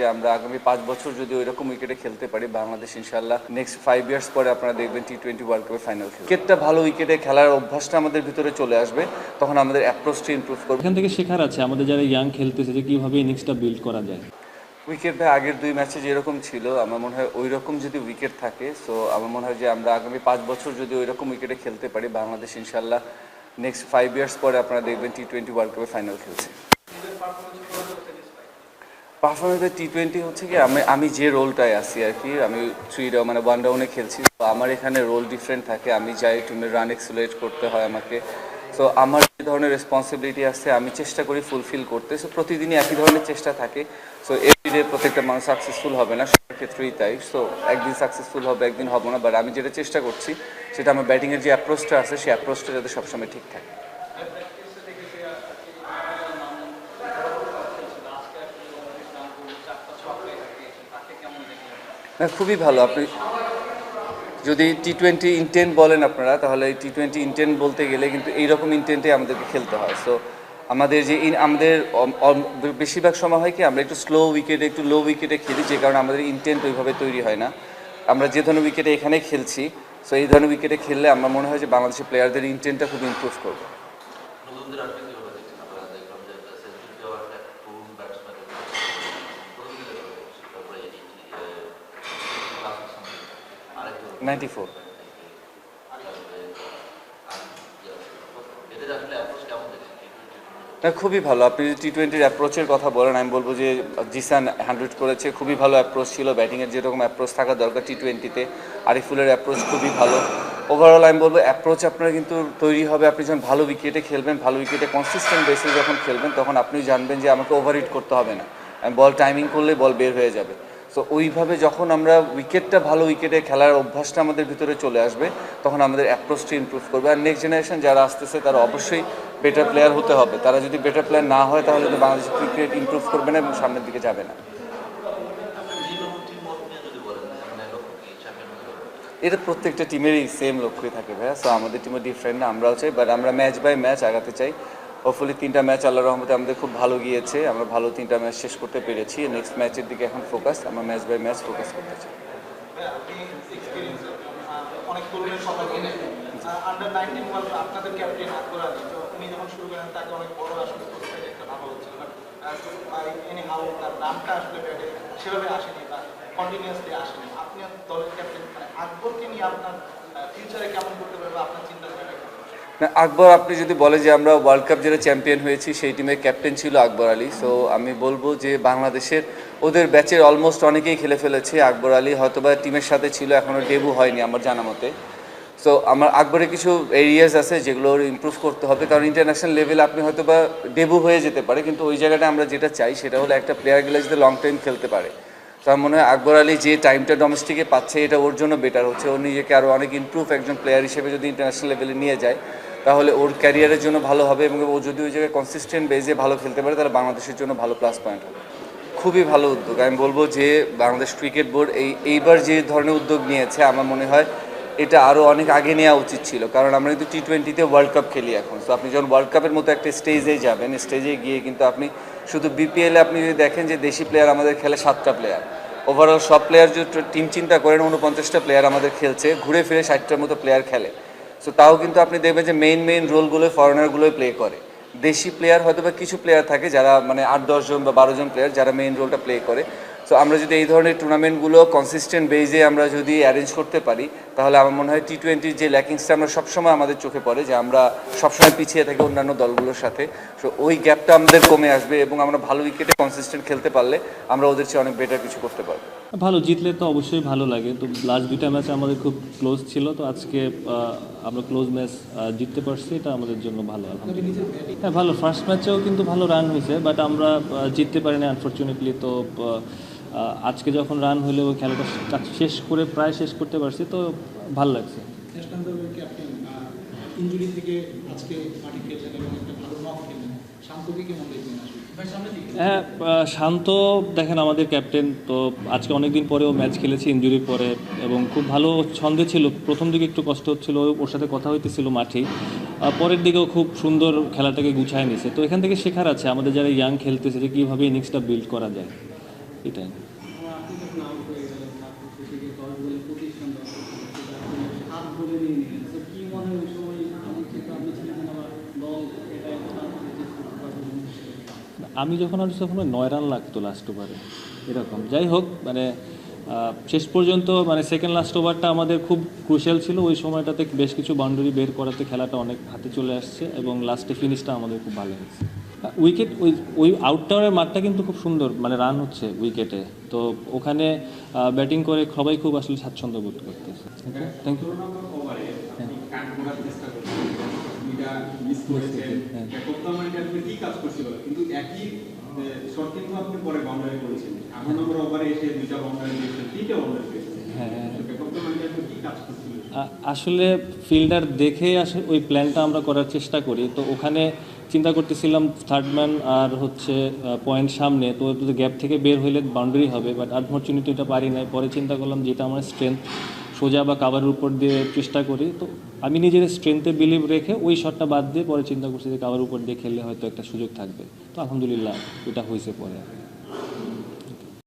যে আমরা আগামী পাঁচ বছর যদি ওই রকম উইকেটে খেলতে পারি বাংলাদেশ ইনশাল্লাহ নেক্সট ফাইভ ইয়ার্স পরে আপনারা দেখবেন টি টোয়েন্টি ওয়ার্ল্ড কাপের ফাইনাল খেলবে। উইকেটটা ভালো উইকেটে খেলার অভ্যাসটা আমাদের ভিতরে চলে আসবে তখন আমাদের অ্যাপ্রোচটা ইমপ্রুভ করবে। এখান থেকে শেখার আছে আমাদের যারা ইয়াং খেলতেছে যে কীভাবে ইনিংসটা বিল্ড করা যায়। উইকেট ভাই আগের দুই ম্যাচে যেরকম ছিল আমার মনে হয় ওই রকম যদি উইকেট থাকে সো আমার মনে হয় যে আমরা আগামী পাঁচ বছর যদি ওই রকম উইকেটে খেলতে পারি বাংলাদেশ ইনশাল্লাহ নেক্সট ফাইভ ইয়ার্স পরে আপনারা দেখবেন টি টোয়েন্টি ওয়ার্ল্ড কাপের ফাইনাল খেলছে। পারফরমেন্স টি টোয়েন্টি হচ্ছে কি, আমি আমি যে রোলটায় আছি আর কি, আমি থ্রি ডাউন মানে ওয়ান ডাউনে খেলছি, তো আমার এখানে রোল ডিফারেন্ট থাকে, আমি যাই টিমের রান এক্সুলেট করতে হয় আমাকে। সো আমার যে ধরনের রেসপন্সিবিলিটি আছে, আমি চেষ্টা করি ফুলফিল করতে সো প্রতিদিনই একই ধরনের চেষ্টা থাকে। সো এভরিডে প্রত্যেকটা মানুষ সাকসেসফুল হবে না, সবার ক্ষেত্রেই তাই। সো একদিন সাকসেসফুল হবে, একদিন হব না বাট আমি যেটা চেষ্টা করছি, সেটা আমার ব্যাটিংয়ের যে অ্যাপ্রোচটা আছে, সেই অ্যাপ্রোচটা যাতে সবসময় ঠিক থাকে। না খুবই ভালো। আপনি যদি টি টোয়েন্টি ইন্টেন্ট বলেন আপনারা, তাহলে টি টোয়েন্টি ইন্টেন্ট বলতে গেলে কিন্তু এইরকম ইন্টেন্টে আমাদেরকে খেলতে হয়। সো আমাদের যে in- আমাদের বেশিরভাগ সময় হয় কি, আমরা একটু স্লো উইকেটে একটু লো উইকেটে খেলি, যে কারণে আমাদের ইন্টেন্ট ওইভাবে তৈরি হয় না। আমরা যে ধরনের উইকেটে এখানে খেলছি সো এই ধরনের উইকেটে খেললে আমার মনে হয় যে বাংলাদেশের প্লেয়ারদের ইন্টেন্টটা খুব ইমপ্রুভ করবে। 94 না খুবই ভালো। আপনি যদি টি টোয়েন্টির অ্যাপ্রোচের কথা বলেন, আমি বলব যে জিসান হান্ড্রেড করেছে। খুবই ভালো অ্যাপ্রোচ ছিল। ব্যাটিংয়ের যেরকম অ্যাপ্রোচ থাকা দরকার টি টোয়েন্টিতে আরিফুলের অ্যাপ্রোচ খুবই ভালো। ওভারঅল আমি বলব অ্যাপ্রোচ আপনার কিন্তু তৈরি হবে। আপনি যখন ভালো উইকেটে খেলবেন, ভালো উইকেটে কনসিস্টেন্ট বেসে যখন খেলবেন, তখন আপনি জানবেন যে আমাকে ওভার করতে হবে না। আমি বল টাইমিং করলে বল বের হয়ে যাবে। সো ওইভাবে যখন আমরা উইকেটটা ভালো উইকেটে খেলার অভ্যাসটা আমাদের ভিতরে চলে আসবে, তখন আমাদের অ্যাপ্রোচটা ইম্প্রুভ করবে। আর নেক্সট জেনারেশন যারা আসতেছে, তারা অবশ্যই বেটার প্লেয়ার হতে হবে। তারা যদি বেটার প্লেয়ার না হয়, তাহলে তো বাংলাদেশের ক্রিকেট ইমপ্রুভ করবে না এবং সামনের দিকে যাবে না। এটা প্রত্যেকটা টিমেরই সেম লক্ষ্যই থাকে ভাইয়া। সো আমাদের টিমও ডিফারেন্ট না আমরাও চাই বাট আমরা ম্যাচ বাই ম্যাচ আগাতে চাই। হোপফুলি তিনটা ম্যাচ আল্লাহ রহমতে আমাদের খুব ভালো গিয়েছে। আমরা ভালো তিনটা ম্যাচ শেষ করতে পেরেছি। নেক্সট ম্যাচের দিকে এখন ফোকাস আমরা ম্যাচ বাই ম্যাচ ফোকাস করতে চাই। মানে আপনার ফিউচারে কেমন করতে পারবে আপনার চিন্তা আকবর, আপনি যদি বলে যে আমরা ওয়ার্ল্ড কাপ যেটা চ্যাম্পিয়ন হয়েছি, সেই টিমের ক্যাপ্টেন ছিল আকবর আলী। সো আমি বলব যে বাংলাদেশের ওদের ব্যাচের অলমোস্ট অনেকেই খেলে ফেলেছে। আকবর আলী হয়তোবা টিমের সাথে ছিল এখনও ডেবু হয়নি আমার জানা মতে। সো আমার, আকবরের কিছু এরিয়াস আছে যেগুলো ইমপ্রুভ করতে হবে। কারণ ইন্টারন্যাশনাল লেভেলে আপনি হয়তো বা ডেবু হয়ে যেতে পারে, কিন্তু ওই জায়গাটা আমরা যেটা চাই, সেটা হলো একটা প্লেয়ার গেলে যাতে লং টাইম খেলতে পারে। তো আমার মনে হয় আকবর আলী যে টাইমটা ডোমেস্টিকে পাচ্ছে, এটা ওর জন্য বেটার হচ্ছে। ও নিজেকে আরও অনেক ইমপ্রুভ একজন প্লেয়ার হিসেবে যদি ইন্টারন্যাশনাল লেভেলে নিয়ে যায়। তাহলে ওর ক্যারিয়ারের জন্য ভালো হবে এবং ও যদি ওই জায়গায় কনসিস্টেন্ট বেজে ভালো খেলতে পারে, তাহলে বাংলাদেশের জন্য ভালো প্লাস পয়েন্ট হবে। খুবই ভালো উদ্যোগ। আমি বলব যে বাংলাদেশ ক্রিকেট বোর্ড এই, এইবার যে ধরনের উদ্যোগ নিয়েছে, আমার মনে হয় এটা আরও অনেক আগে নেওয়া উচিত ছিল। কারণ আমরা কিন্তু টি টোয়েন্টিতে ওয়ার্ল্ড কাপ খেলি এখন। তো আপনি যখন ওয়ার্ল্ড কাপের মতো একটা স্টেজে যাবেন স্টেজে গিয়ে কিন্তু আপনি শুধু বিপিএলে আপনি যদি দেখেন যে দেশি প্লেয়ার আমাদের খেলে সাতটা প্লেয়ার ওভারঅল সব প্লেয়ার যদি টিম চিন্তা করেন, উনপঞ্চাশটা প্লেয়ার আমাদের খেলছে, ঘুরে ফিরে ষাটটার মতো প্লেয়ার খেলে। সো তাও কিন্তু আপনি দেখবেন যে মেইন মেইন রোলগুলো ফরেনারগুলোই প্লে করে। দেশি প্লেয়ার হয়তো বা কিছু প্লেয়ার থাকে যারা মানে আট দশজন বা বারো জন প্লেয়ার যারা মেইন রোলটা প্লে করে। সো আমরা যদি এই ধরনের টুর্নামেন্টগুলো কনসিস্টেন্ট বেজে আমরা যদি অ্যারেঞ্জ করতে পারি, তাহলে আমার মনে হয় টি টোয়েন্টির যে ল্যাকিংসটা আমরা সবসময় আমাদের চোখে পড়ে যে আমরা সবসময় পিছিয়ে থাকি অন্যান্য দলগুলোর সাথে। সো ওই গ্যাপটা আমাদের কমে আসবে এবং আমরা ভালো উইকেটে কনসিস্টেন্ট খেলতে পারলে আমরা ওদের চেয়ে অনেক বেটার কিছু করতে পারব। ভালো, জিতলে তো অবশ্যই ভালো লাগে। তো লাস্ট দুইটা ম্যাচ আমাদের খুব ক্লোজ ছিল, তো আজকে আমরা ক্লোজ ম্যাচ জিততে পারছি, এটা আমাদের জন্য ভালো, আলহামদুলিল্লাহ। হ্যাঁ ভালো ফার্স্ট ম্যাচেও কিন্তু ভালো রান হয়েছে বাট আমরা জিততে পারিনি আনফর্চুনেটলি তো আজকে যখন রান হলেও খেলাটা শেষ- করে, প্রায় শেষ করতে পারছি, তো ভালো লাগছে। থেকে আজকে এবং একটা ভালো নক শান্তকে কেমন দেখবেন আসলে? হ্যাঁ শান্ত দেখেন আমাদের ক্যাপ্টেন। তো আজকে অনেক দিন পরেও ম্যাচ খেলেছি ইঞ্জুরির পরে, এবং খুব ভালো ছন্দে ছিল। প্রথম দিকে একটু কষ্ট হচ্ছিল, ওর সাথে কথা হইতেছিল মাঠেই। পরের দিকেও খুব সুন্দর খেলাটাকে গুছায় নিছে। তো এখান থেকে শেখার আছে, আমাদের যারা ইয়াং খেলতেছে যে কীভাবে ইনিংসটা বিল্ড করা যায়। এটাই যখন আউট হয়ে গেলেন তারপর সেদিকে দশ বলে পঁচিশ রান দরকার ছিল সেটা আপনি সাত বলে নিয়ে নিলেন তো কি মনে হয় ওই সময় আমি চিন্তা আপনি ছিলেন আমার দল এটা একটা তাড়াতাড়ি চেস করতে পারবে আমি যখন আর তখন নয় রান লাগতো লাস্ট ওভারে এরকম যাই হোক মানে শেষ পর্যন্ত মানে সেকেন্ড লাস্ট ওভারটা আমাদের খুব ক্রুশিয়াল ছিল ওই সময়টাতে বেশ কিছু বাউন্ডারি বের করাতে খেলাটা অনেক হাতে চলে আসছে এবং লাস্টে ফিনিশটা আমাদের খুব ভালো হয়েছে উইকেট ওই ওই আউটটাওয়ারের মাঠটা কিন্তু খুব সুন্দর মানে রান হচ্ছে উইকেটে তো ওখানে ব্যাটিং করে সবাই খুব আসলে স্বাচ্ছন্দ্য বোধ করতেছে থ্যাংক ইউ হ্যাঁ। একই শর্ট কিন্তু আপনি পরে বাউন্ডারি করেছেন। আঠারো নম্বর ওভারে এসে দুইটা বাউন্ডারি দিয়েছেন তিনটা বাউন্ডারি দিয়েছেন। হ্যাঁ, হ্যাঁ। আ- আসলে ফিল্ডার দেখে আসে ওই প্ল্যানটা আমরা করার চেষ্টা করি। তো ওখানে চিন্তা করতেছিলাম থার্ড ম্যান আর হচ্ছে পয়েন্ট সামনে। তো গ্যাপ থেকে বের হইলে বাউন্ডারি হবে বাট আনফর্চুনেটলি এটা পারি নাই। পরে চিন্তা করলাম যেটা আমার স্ট্রেংথ সোজা বা কাবার উপর দিয়ে চেষ্টা করি। তো আমি নিজের স্ট্রেংথে বিলিভ রেখে ওই শটটা বাদ দিয়ে পরে চিন্তা করছি যে কাবার উপর দিয়ে খেললে হয়তো একটা সুযোগ থাকবে। তো আলহামদুলিল্লাহ এটা হয়েছে পরে।